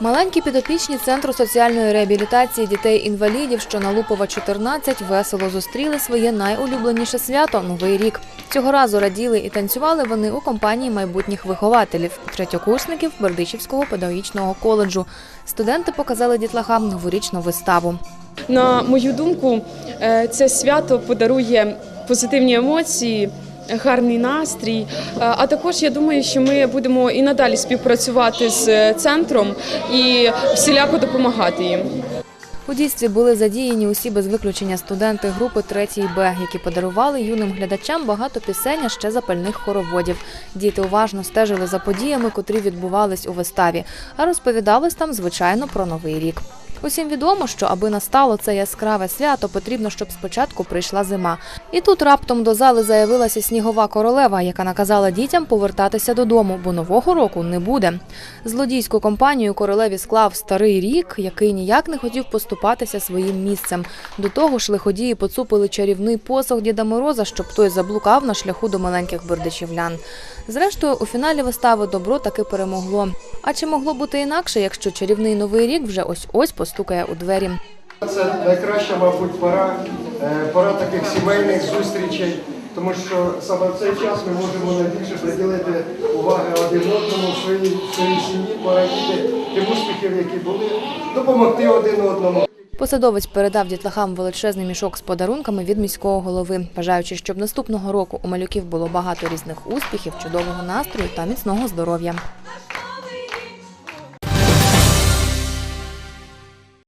Маленькі підопічні центру соціальної реабілітації дітей-інвалідів, що на Лупова 14, весело зустріли своє найулюбленіше свято Новий рік. Цього разу раділи і танцювали вони у компанії майбутніх вихователів, третьокурсників Бердичівського педагогічного коледжу. Студенти показали дітлахам новорічну виставу. На мою думку, е, це свято подарує позитивні емоції, гарний настрій. А також я думаю, що ми будемо і надалі співпрацювати з е, центром і всіляко допомагати їм. У дійстві були задіяні усі без виключення студенти групи 3 Б, які подарували юним глядачам багато пісень, ще запальних хороводів. Діти уважно стежили за подіями, котрі відбувались у виставі, а розповідалось там, звичайно, про новий рік. Усім відомо, що аби настало це яскраве свято, потрібно, щоб спочатку прийшла зима. І тут раптом до зали заявилася снігова королева, яка наказала дітям повертатися додому, бо нового року не буде. Злодійську компанію королеві склав старий рік, який ніяк не хотів поступатися своїм місцем. До того ж, лиходії поцупили чарівний посох Діда Мороза, щоб той заблукав на шляху до маленьких бердичівлян. Зрештою, у фіналі вистави добро таки перемогло. А чи могло бути інакше, якщо чарівний новий рік вже ось ось постукає у двері? Це найкраща, мабуть, пора, е, пора таких сімейних зустрічей, тому що саме в цей час ми можемо найбільше приділити уваги один одному в своїй, своїй сім'ї, порадіти тим успіхів, які були, допомогти один одному. Посадовець передав дітлахам величезний мішок з подарунками від міського голови, бажаючи, щоб наступного року у малюків було багато різних успіхів, чудового настрою та міцного здоров'я.